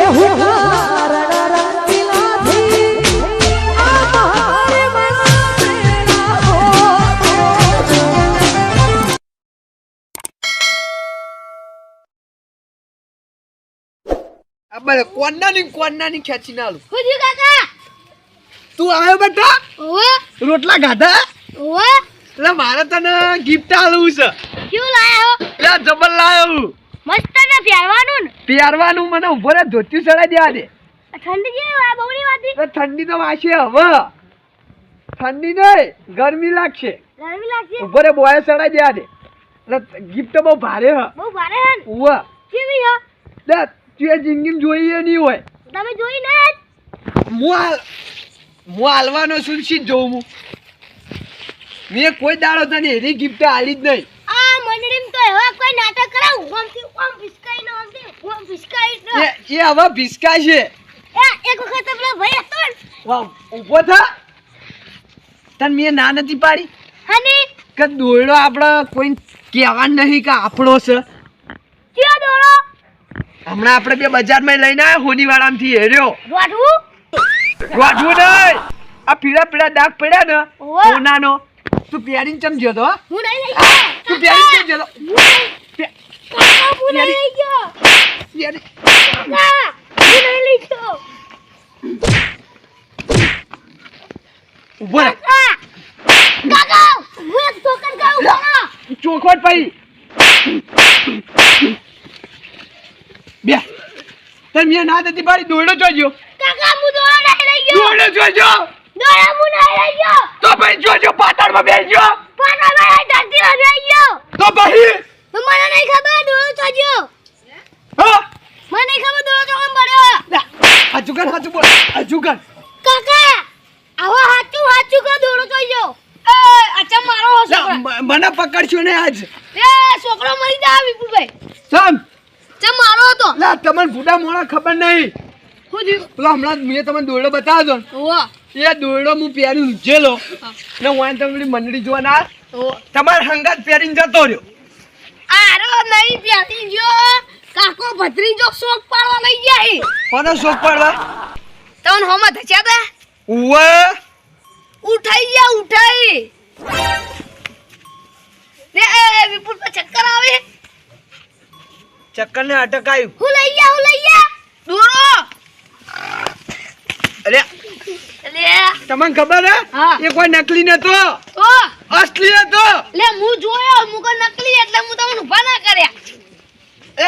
એ હું રડા રંગીલાથી આ મારે મનાવેલા હો. આ બરે કોન્નાની કોન્નાની ખેંચી નાલું હુજી કાકા? તું આવ્યો બેટા? ઓવે રોટલા ગાધા ઓવે એટલે મારે તને ગિફ્ટ આલું છે. કેવું લાયો એટલે જબર લાયો મસ્ત ને પહેરવાનું ને? પહેરવાનું મને ઊભો રે ધોતી ચડાઈ દેવા દે. ઠંડી જેવી આ બહુની વાત. ઠંડી તો વાશે હવે. ઠંડી નહીં ગરમી લાગશે. ગરમી લાગશે? ઊભો રે બોય ચડાઈ દેવા દે. ગિફ્ટ બહુ ભારે હ. બહુ ભારે હે ઉવા. કેવી હ? દે તું એ જિંદગીમાં જોઈએ નહીં હોય. તમે જોઈ ને? હું હાલ હું હાલવાનો છું શી જોઉં હું. મેં કોઈ દાડો તને એની ગિફ્ટ આલી જ નહીં. એ હવે ભીસકા છે. એક વખત પેલો ભાઈ હતો વાહ ઊભો થા. તન મેં ના નથી પાડી? હની? કે દોયડો આપણે કોઈ કહેવા નહીં કે આપણો છે? કયો હમણાં આપણે બે બજારમાં લઈને આવ્યા હોનીવાળામાંથી હેર્યો. વાઢવું વાઢવું નહીં. આ પીળા પીળા દાગ પડ્યા ને ઓવે. તું પહેરીને ચમ જ્યો તો હો? નહીં લઈ ગયો. તું પહેરીને ચમ જ્યો તો? કાકા હું નહીં લઈ ગયો. પહેરી- કાકા હું નહીં લઈ ગયો. ઊભો કાકા હું એક ખાઉં કાકા. ચોખવટ ભાઈ બે. તને મેં ના દેતી પાડી દોડો જોજો કાકા હું દોડો લઈ ગયો. દોડો જોજો દોડો ના લઈ ગયો. તો ભાઈ જોજો પાતાળમાં બેસજો. પણ હવે ધરતી પર લઈ ગયો. તો ભાઈ મને નહીં ખબર દોડો તો જો હા? મને નહીં ખબર દોડો તો કેમ પડ્યો હજુ કર હજુ બોલ હજુ કર. કાકા આવા હાચું હાચું કો દોડો તો જો એ અચ્છા મારો હો મને પકડશું ને આજ. એ છોકરો મરી જા વિપુલભાઈ. સમ ચમ મારો હતો. લા તમને ભૂડા મોણા ખબર નહીં. હું થયું પેલો હમણાં મેં તમને દોરડો બતાવ્યો ઓવા ને. એ દોયડો હું પહેરી ઊંચેલો ને હું તમે મંડળી જોવા ના તમારે હંગાત પહેરીને જતો રહ્યો. આરો નહીં પહેરી જો કાકો ભત્રીજો શોક પાડવા લઈ ગયા કોનો શોખ પડવા? તન હોમાં ધચ્યા તા ઉવે. ઉઠાઈ ગયા ઉઠાઈ. રે એ વિપુલ પર ચક્કર આવે. ચક્કર ને અટકાયું. હું લઈ ગયા હું લઈ ગયા. દોરો. અરે તમને ખબર હે. એ કોઈ નકલી નતો. અસલી હતો. લે હું જોયો હું કોઈ નકલી એટલે હું તમને ઊભા ના કર્યા. એ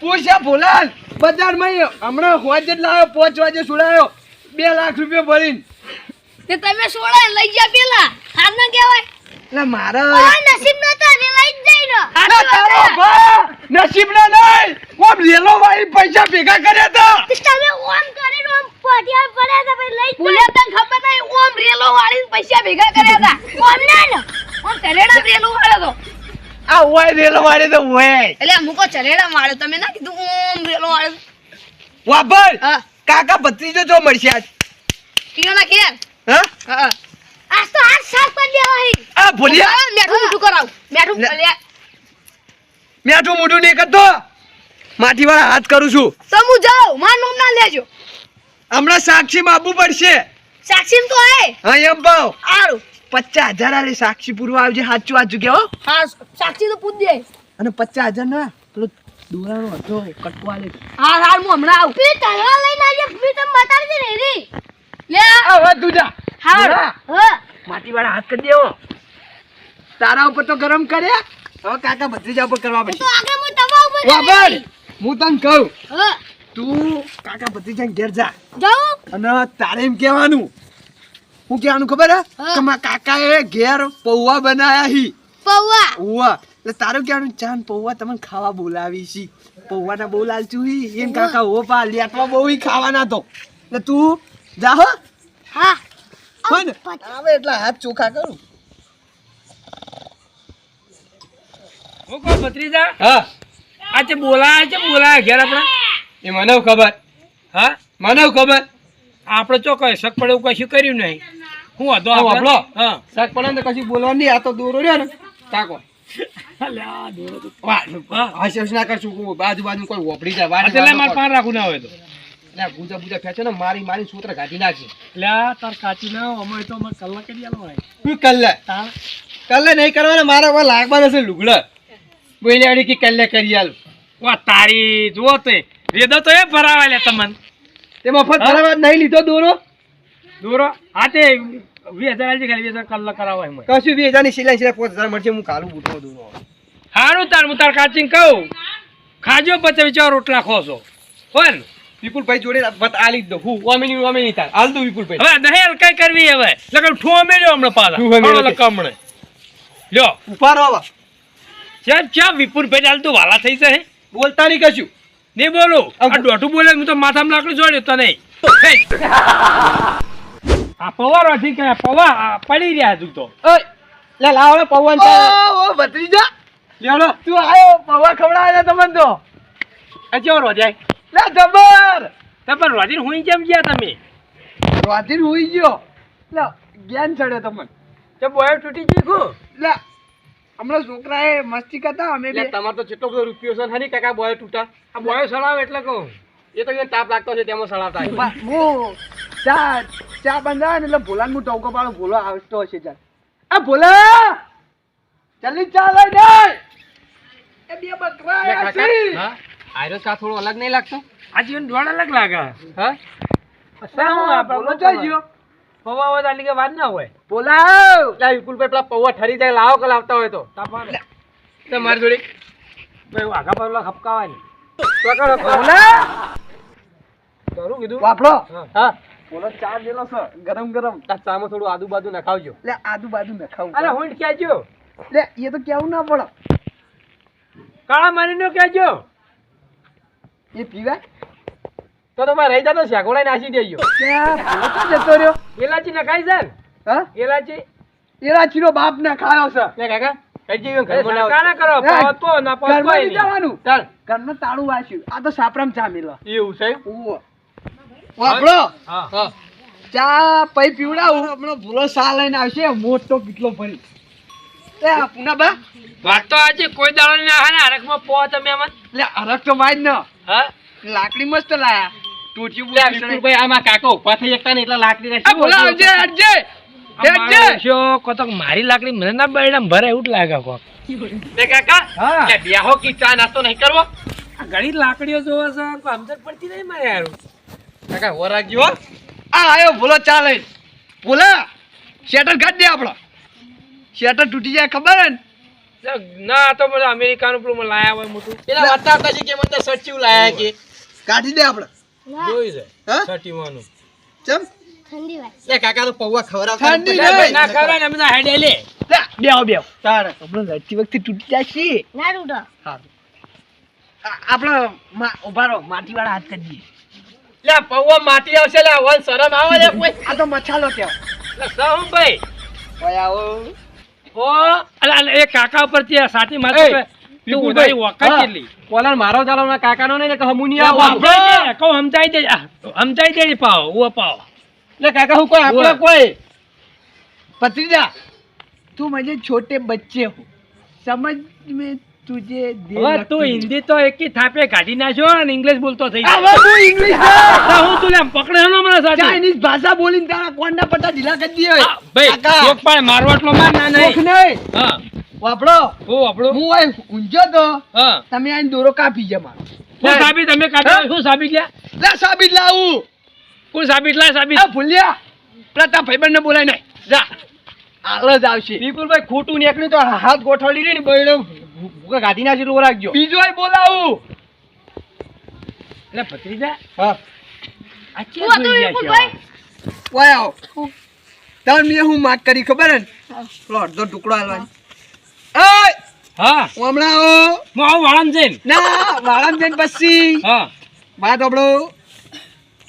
પૂછ્યા ભોલાલ બજારમાં હમણાં હોજ જ લાવ્યો પાંચ વાગે સુડાયો. બે લાખ રૂપિયા ભરીને. તે તમે સોડા લઈ ગયા પેલા? હાર ના કહેવાય? એટલે મારા નસીબ નતા ને લઈ જઈ નો નસીબ ના નહીં. કોમ લેલો વાળી પૈસા ભેગા કર્યા તા તમે ઓમ કરીને ઓમ પટિયા પડ્યા હતા ભાઈ લઈ ભૂલે તને ખબર નહીં ઓમ રેલો વાળીને પૈસા ભેગા કર્યા હતા. ઓમ ના ને. ઓમ ચલેડા રેલો વાળો તો આ ઓય રેલો વાળે તો ઓય એટલે મુકો ચલેડા વાળો તમે ના કીધું ઓમ રેલો વાળો વાપર. કાકા ભત્રીજો જો મળશે આજ. ઈયો ના કેર હા હા. આજ તો આજ સાત પર દેવા હી. આ ભૂલિયા. મેઠું મોટું કરાવ. મેઠું લે. મેઠું મોઢું નહીં કરતો. માથી વાળા હાથ કરું છું. સમુ જાઓ માર નામ ના લેજો. હમણાં સાક્ષી માં આપવું પડશે. સાક્ષી તો હે હા એમ ભાવ આરું પચાસ હજાર આલે સાક્ષી પૂરવા આવજે સાચું સાચું કેવો હા. સાક્ષી તો પૂછ દે અને પચાસ હજાર ના પેલો દોરાનો હતો કટકો આલે હા હાલ હું હમણાં આવું. પી તલવાર લઈને આવજે પી તમે બતાડી દે ને લે. હવે તું જા હા. હા. માટી વાળા હાથ કરી દેવો. તારા ઉપર તો ગરમ કર્યા હવે કાકા ભત્રીજા ઉપર કરવા તો પડશે. આગળ હું તમારા ઉપર હું તને કહું. હા. તું કાકા ભત્રીજા ઘેર જા. જાઉં? અને તારે એમ કહેવાનું. હું કહેવાનું ખબર હે. કે મારા કાકાએ ઘેર પૌવા બનાયા હી. પૌવા? ઉવા એટલે તારું કહેવાનું ચાન પૌવા તમને ખાવા બોલાવી છી પૌવાના બહુ લાલચું હી. એમ કાકા હો પા લેટવા બહુ ઈ ખાવાના તો. એટલે તું જા હો. હા. ને. આવે એટલે હાથ ચોખા કરું. હું કોણ ભત્રીજા. હા. આજે તે બોલાયા છે બોલાયા ઘેર આપણે. એ મને ખબર. હા? મને ખબર. આપણે ચો કઈ શક પડે એવું કશું કર્યું નહીં. હું હતો આપણો? હા. શક પડે ને તો કશું બોલવાનું નહીં. આ તો દોરો રહ્યો ને. તાકો. તો. માર તો. મારી સૂત્ર કાઢી નાખી તાર કાચી ના અમે તો કલાક કરી. તું કલ્લે? કલ્લે નહીં કરવાના મારા પર લાગવા હશે લુગડા. બોલે કે કલ્લે કરી આલ. તારી જુઓ તે. વેદો તો એ ભરાવા લે તમન. તે મફત ભરાવા નહીં લીધો દોરો? દોરો? હા તે વીસ હજાર આલજે ખાલી વીસ હજાર કલાક કરાવો એમ કશું બી હજારની સિલાઈ સિલાઈ પાંચ હજાર મળશે હું કાલું બૂટો દોરો. હારું તાર હું તાર કાચીને કહું. ખાજો પછી વિચાર રોટલા ખો છો. પણ વિપુલભાઈ જોડે વાત આલી જ દો. હું ઓમેની ઓમેની તાર. આલ દો વિપુલભાઈ. હવે દહેલ કઈ કરવી હવે. લગન ઠો મેલ્યો હમણાં પાછા. ઠો. લકમણે લ્યો. ઊભા આવા હવે. ચા ચા વિપુલભાઈ આલ દો વાલા થઈ જશે. બોલતા નહીં કશું. નહીં બોલું. આ દોઢું બોલે હું તો માથામાં લાકડી જોડે તો નહીં. આ પવાર હતી કે પવા આ પડી રહ્યા તું તો. ઓય લે લાવ હવે પવન ઓ ઓ ભત્રીજા. લેડો તું આયો પવા ખવડાવે તમને તો. આ ચેવો રોજાય લે જબર. તબર રોજીને હુઈ કેમ ગયા તમે? રાતી હુઈ ગયો. લે જ્ઞાન ચડ્યો તમને. તે બોય તૂટી ગઈ ખુ લે હમણાં છોકરાએ મસ્તી કરતા અમે તમારે તમાર તો જેટલો બધો રૂપિયો છે હની કાકા બોય તૂટા આ બોય સળાવે એટલે કહું. એ તો એને તાપ લાગતો છે તેમાં સળાવતા હું ચા ચા બંધાય ને એટલે ભોલા હું ટોકો પાડો ભોલો આવતો હશે ચાલ આ ભોલા! જલ્દી ચા લઈ દે! એ બે બકરા હા? આયરો ચા થોડો અલગ નહીં લાગતો? આ જીવન દોડ અલગ લાગે. હા? શું આપણે ભોલો ચાઈ ગયો પવા હોય તો આટલી કે વાત ના હોય. બોલાવ! લા વિપુલભાઈ પેલા પૌવા ઠરી જાય લાવો કે લાવતા હોય તો. તાપા તે મારી જોડે ભાઈ આગા પર ખપકાવાની. બોલા! કરું કીધું? વાપરો. હા. બોલો ચા દેલો સર. ગરમ ગરમ. ચામાં થોડું આદુ બાજુ નખાવજો. લે આજુબાજુ નખાવું. અરે હું કહેજો. લે એ તો કેવું ના પડે. કાળા મારીનો કહેજો એ પીવાય? તો તમારે રહી જતો શેકોડાઈ નાસી દેજો જતો રહ્યો. એલાચી નખાઈ છે? હા? એલાચી? નો બાપ ને ખાયો છે. કાકા ચા પૈ પીવડાવું. હમણાં ભૂલો સા લઈને આવશે મોટો કેટલો ભરી. પૂનાબા વાત તો આજે કોઈ દાડો ના હા ને હરખમાં પો તમે આમાં એટલે અરક તો વાજ ન. લાકડી મસ્ત લાયા. આમાં કાકો ઊભા થઈ ને એટલે લાકડી આ બોલા. શો કોતક મારી લાકડી મને ના બરડામાં ભરે એવું જ લાગે કોક. લે કાકા કે બ્યાહો કી ચા નાસ્તો નહીં કરવો? આ ઘણી લાકડીઓ જોવા છે સમજણ પડતી નહીં મારે યાર કાકા હો રાખ્યો આ આયો ભૂલો ચા લઈને. ભૂલા શેટર કાઢ દે આપણો શેટર તૂટી જાય ખબર હે ને? ના આ તો મને અમેરિકાનું પેલું મને લાયા હોય મોટું. પેલા વાતા હતા કે મને સચિવ લાયા કે? કાઢી દે આપણે જોયું છે હા? ચમ? ઠંડી વાત લે કાકા તો પૌવા ખવડાવતા ઠંડી નહીં. ના ખરા ને અમે હેડે લે. લે, બેહો બેહો. તારે. આપણે લડતી વખતે તૂટી જાય છે ના તૂટો. આપણે ઊભા રહો માટી વાળા હાથ કરી દઈએ. લે પૌવા માટી આવશે લે વન શરમ આવે લે કોઈ. આ તો મછાલો ત્યાં એટલે સહુ ભાઈ ઓય આવો. ઓ અલા અલા, એ કાકા ઉપરથી સાથી માથે છોટે બચ્ચે હો. સમજ મે તુજે તું હિન્દી તો એક થાપે કાઢી નાખ્યો અને ઇંગ્લિશ બોલતો થઈ હવે ઇંગ્લિશ હું તું લેમ પકડે મને સાથે. ચાઇનીઝ ભાષા બોલીને તારા કોંડા પટ્ટા ઢીલા કરી દીયો ભાઈ મારવાટલો માર ના નહીં. વાપરો ઓ વાપડો હું આ ઊંઝો તો. હા. તમે આ દોરો કાપી જા મારો. શું સાબિત તમે કાઢો શું સાબિત લ્યા? લે સાબિત લાવું. કોણ સાબિત? લા સાબિત. આ ભૂલ્યા. પ્રતા ભાઈબંધને બોલાય નહીં. જા. આલો જ આવશે. વિપુલભાઈ ખોટું નીકળ્યું તો હાથ ગોઠવડી રહી ને બૈડો ભૂકા ગાધી ના જેટલું રાખજો. બીજો બોલાવું. એટલે ભત્રીજા. હા. આ ક્યાં જોઈ ગયા ઓય આવો. તાર મેં હું માગ કરી ખબર હે ને? પેલો અડધો ટુકડો હાલવાનો હા. હમણાં આવો હું વાળામ જઈને. ના વાળામ જઈને પછી. હા. વાત આપણો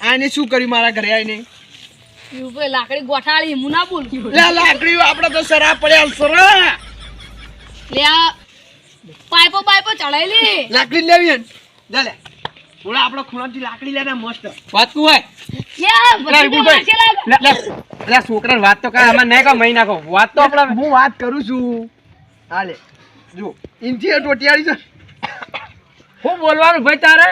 આને શું કર્યું મારા ઘરે આવીને લાકડી ગોઠાળી હું ના બોલ? લાકડી આપડે તો સરા પડ્યા સરા. લે પાઇપો પાઇપો ચડાયેલી. લાકડી લેવી થી થોડા આપણો ખૂણાથી લાકડી લે મસ્ત. વાત તું હોય? છોકરા વાત તો કાંઈ આમાં નહીં કહો મહી નાખો વાત તો આપણે હું વાત કરું છું. હાલે. જો ઇન્ચી એ ટોટિયાળી છે હું બોલવાનું ભાઈ તારે?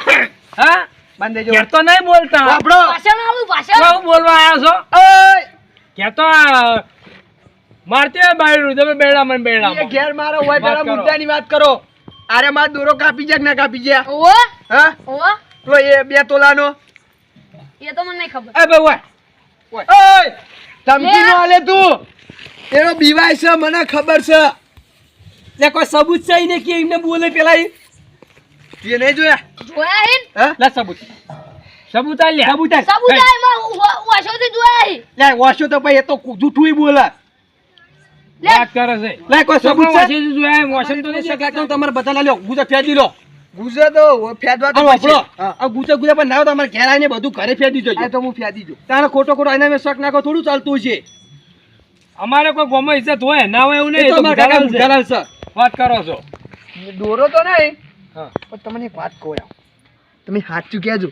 હા? બંધે જો. તો નહીં બોલતા. આપણો ભાષણ આવું ભાષણ હું બોલવા આવ્યો છો? ઓય! કે તો આ મારતી હોય બાયડું તમે બેડા મને બેડા એ ઘેર મારો હોય વાત પેલા મુદ્દાની વાત કરો. અરે માર દોરો કાપી જાય કે ના કાપી જાય? ઓ હા? ઓ પેલો એ બે તોલાનો. એ તો મને નહીં ખબર. એ ભાઈ ઓય. ઓય! ધમકી નો આલે તું. એનો બીવાય છે મને ખબર છે. લે કોઈ સબૂત છે ને કે એમને બોલે પેલા ઈ તે નહીં જોયા? જોયા હે લે સબૂત. સબૂત આલ્યા સબૂત આલ. વાશો તો જોયા લે વાશો તો ભાઈ એ તો જૂઠું ઈ બોલે. લે. વાત કરે છે. લે કોઈ સબૂત છે? જોયા વાશન તો નહીં કાકા તમારે બધા લ્યો ગુજા ફેદી લો ગુજે તો ફેદવા તો આ ગુજે ગુજે પણ ના તમારે તો અમારે ઘેર આવીને બધું ઘરે ફેદી જોજો તો હું ફેદી જો તારે ખોટો ખોટો આને મેં શક નાખો થોડું ચાલતું છે અમારે કોઈ ગોમાં ઇજ્જત હોય ના હોય એવું નહીં તો કાકા વાત કરો છો. દોરો તો નહીં હા. પણ તમને એક વાત કહો તમે સાચું કહેજો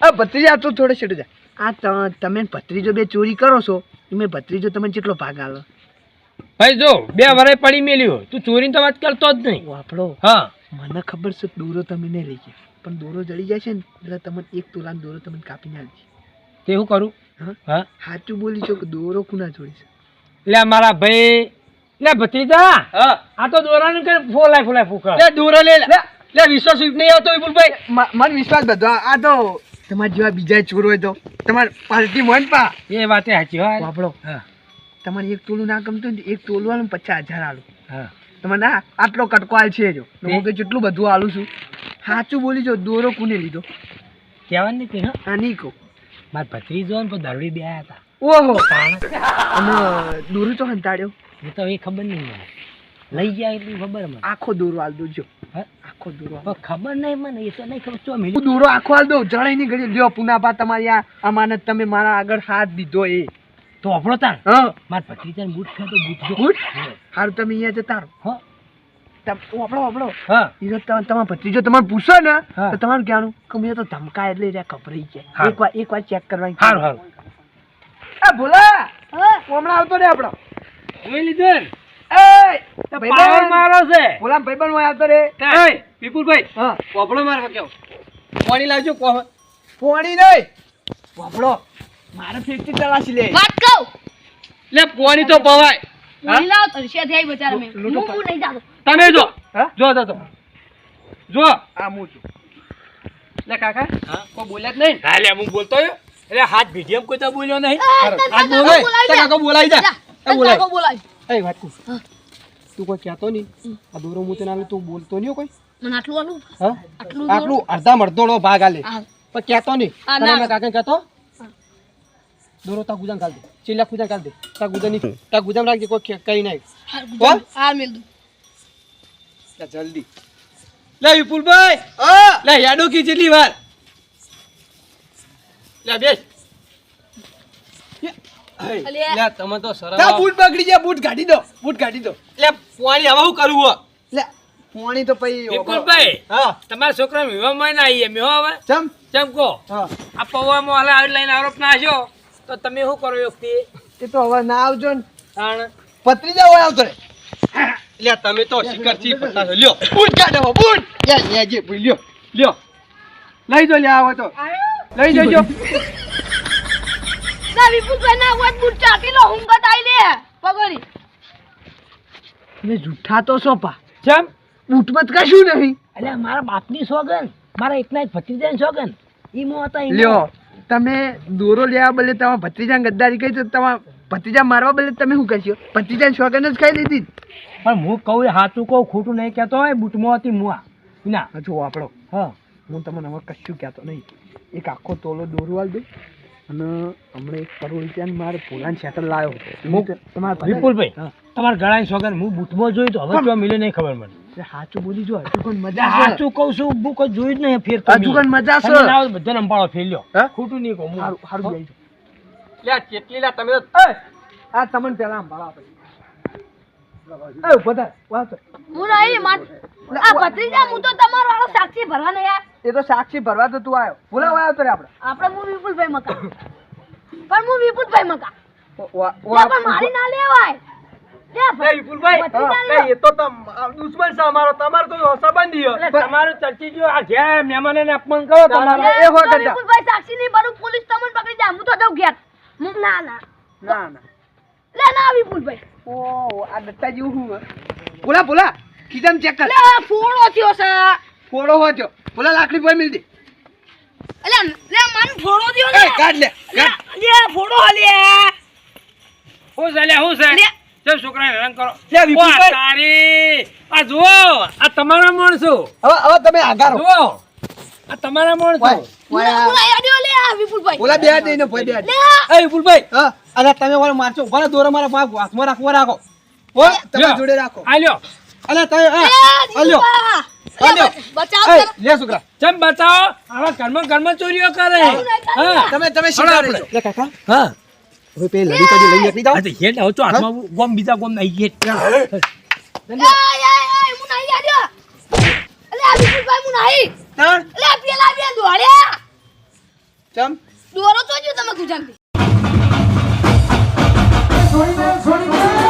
આ ભત્રીજા તો થોડે છેડે જા. આ તમે ભત્રીજો બે ચોરી કરો છો તમે ભત્રીજો તમે કેટલો ભાગ આવ્યો ભાઈ જો બે વરાય પડી મેલ્યો તું ચોરીની તો વાત કરતો જ નહીં. વાપડો હા. મને ખબર છે દોરો તમે નહીં લઈ ગયા. પણ દોરો જડી જાય છે ને એટલે તમને એક તોલાનો દોરો તમને કાપીને આપજે તે શું કરું? હા? હા સાચું બોલી છો કે દોરો કુના જોડી છે? લે મારા ભાઈ લે ભત્રીજા આ તો દોરાનું કે ફોલાય ફોલાય ફૂકા લે દોરો લે લે વિશ્વાસ નહીં આવતો વિપુલભાઈ. મને વિશ્વાસ બધો. આ તો તમારા જેવા બીજા ચોર હોય તો તમારે પાર્ટી મન પા. એ વાતે સાચી હોય. વાપડો તમારે એક તોલું ના ગમતું ને એક તોલું આલું પચાસ હજાર આલું. હા. તમે ના આટલો કટકો આલ છે જો. હું? કે જેટલું બધું આલું છું. સાચું બોલી જો દોરો કુને લીધો? કહેવાનું નહીં કે હા નહીં કહું. મારા ભત્રીજો ને તો દરડી બે આયા હતા. ઓહો. અને દોરું તો હંતાડ્યો. એ તો એ ખબર નહીં મને. લઈ ગયા એટલી ખબર મને. આખો દોરો હાલ દો જો? આખો દોરો. ખબર નહીં મને એ તો નહીં ખબર. ચો મિલી દોરો આખો આલ દો જણાઈ નહીં ઘડી. લ્યો પુનાભા તમારી આ અમાનત તમે મારા આગળ હાથ દીધો એ. તો આપણો તાર હા. માર ભત્રીજાને બૂટ ખાતો બૂટ બૂટ? હારું તમે અહીંયા જતા રહો. હા. હા. ઈ જો તમારા ભત્રીજો તમારે પૂછો ને. તો તમારું કહેવાનું કે મેં તો ધમકા એટલે રહ્યા ગભરાઈ ગયા. એક વાર એક વાર ચેક કરવાની સારું સારું એ ભોલા! હમણાં આવતો રે આપણો જોઈ લીધું ને. પાવર મારો છે. ભોલા ભાઈબંધ હોય આવતો રે. એ વિપુલભાઈ હા. પોપડો મારવા કેવો? પાણી લાવજો કોહ. પોણી નહીં. પોપડો મારે ફિફ્ટી તલાશી લે. વાત કહું? લે પાણી તો પવાય. બોલી લાવ તરસ્યા થઈ બચારા મેં. હું હું નહીં જાતો તમે જો. હા? જો તો તો જો. આ હું છું. લે કાકા. હા? કોઈ બોલ્યા જ નહીં. હા લે હું બોલતો. એટલે હાથ ભીડિયમ કોઈ તો બોલ્યો નહીં. એ, તને આ કાકા બોલાય. બોલાવી. કાકા. જા, એ બોલાય. એ વાત કહું તું કોઈ કહેતો નહીં? આ દોરો હું તને આલું તું બોલતો નહીં કોઈ? મને આટલું આલું? હા? આટલું આટલું અડધા મરદોડો ભાગ આલે. હા. પણ કહેતો નહીં. હા, તને કાકાને કહેતો? હા. દોરો તા ગુજામ કાઢ દે. ચીલા ગુજામ કાઢ દે. તા ગુજામ નહીં તા ગુજામ રાખજે કોઈ કઈ નહીં. બોલ. હાર મેલ દઉં. જલ્દી. લે વિપુલભાઈ. લે યાડો કી જેટલી વાર. લે બેસ. લે તમે તો સરળ બૂટ પકડી જાય બૂટ કાઢી દો બૂટ કાઢી દો. લે પાણી હવે શું કરવું હો? લે પાણી તો પછી વિપુલભાઈ હા. તમારા છોકરા વિવાહમાં ના આવીએ મેં હવે. ચમ. ચમ આ પૌવામાં હાલે આવી લઈને આરોપ આવ્યો તો તમે શું કરો વ્યક્તિ એ તો હવે ના આવજો ને. પત્રી જાવ આવતો રે. લે તમે તો શિકારથી ફરતા છો લ્યો બૂટ કાઢો બૂટ લે લે જે ભૂલ લ્યો લ્યો લઈ જો લે આવો તો લઈ જજો ના, વિપુલભાઈ ના હોય તો બૂટ ચાટી લો, હુંગત આઈ લે. પગોરી. તમે જૂઠા તો છો પા ચમ બૂટમાં તો કશું નહીં એટલે મારા બાપની સોગન મારા એકના એક ભત્રીજાની સોગન ઈ મો હતા લ્યો તમે દોરો લેવા બદલે તમારા ભત્રીજાને ગદ્દારી કરી તો તમારા ભત્રીજા મારવા બદલે તમે શું કરશો? ભત્રીજાની શોકન જ ખાઈ લીધી. પણ હું કહું સાચું કહું ખોટું નહીં કહેતો હોય બૂટમાં હતી મુઆ. ના. હજુ વાપરો હા. હું તમને હવે કશું કહેતો નહીં. એક આખો તોલો દોરો આલ દઉં અને હમણાં એક કરોડ રૂપિયાની મારે પોલાન સેટલ લાવ્યો હું- તમારા વિપુલભાઈ. તમારા ગળાની સોગન હું બૂટમાં જોયું તો હવે જો મિલે નહીં ખબર મને. સાચું બોલી જો હજુ કોઈ મજા સાચું કહું છું બુક જોયું જ નહીં ફેર હજુ કોઈ મજા છે બધાને અંબાળો ફેલ્યો? ખોટું નહીં કહું હું. હારું હારું લે ચેટલી લે તમે તો એ આ તમને પેલા આમ ભાળા એ ઊભો થા, ઊભા હું નહીં, માર- આ ભત્રીજા, હું તો તમારો વાળો સાક્ષી ભરવાનો યાર. એ તો સાક્ષી ભરવા તો તું આવ્યો. બોલાવા આવ્યો તો રે આપણે. આપણે હું વિપુલભાઈ મકા. પણ હું વિપુલભાઈ મકા. વા- પણ મારી ના લેવાય. લે એ વિપુલભાઈ એ તો તમ દુશ્મન છે અમારો. તમારો તો સંબંધી હે. એટલે તમારું ચર્ચી જો આ જે મહેમાનોને અપમાન કરો તમારું સાક્ષી નહીં બરું પોલીસ તમને પકડી જાય હું તો દઉં ઘેર. હું- ના ના ના ના લે ના વિપુલભાઈ ઓ આ દત્તા જેવું હું હે. બોલા બોલા. ખીજામ ચેક કર. લે ફોડો થયો છે. ફોડો હોય તો. બોલા લાકડી પર મિલ દે અલે લે મને ફોડો થયો ને કાઢ લે કાઢ. લે ફોડો લે હું છે લે હું છે? લે. ચલ છોકરાને રંગ કરો. લે, વિપુલભાઈ. તારી. આ જુઓ આ તમારા માણસો હવે હવે તમે આગળ જુઓ. આ તમારા માણસો વાય, લે આ વિપુલભાઈ. બોલા બે હાથ દઈને ભોય બે. લે એ વિપુલભાઈ હા. અરે તમે ઓલો મારજો ઊભા દોરો મારા ભાગ હાથમાં રાખવા રાખો. હો તમે. જોડે રાખો. આ લ્યો. અલે તમે હા. લે અલ્યો. બચાવ લે છોકરા. ચમ બતાવો આવા ઘરમાં ઘરમાં ચોરીઓ કરે. હા. તમે તમે હળો શીખા આપણે. રહેજો લે કાકા. હા. હવે પેલી લડી કાઢી લઈ નીકળી જાઓ આ હેડ આવો છો હાથમાં ગોમ બીજા ગોમ આવી ગયા એ એ એ મુના યાડ્યો અલે આ વિપુલભાઈ મુના હી. ત્રણ અલે પેલા બે દોડ્યા. ચમ. દોરો તો જો તમે ગુજરાતી. છોડી દે છોડી દે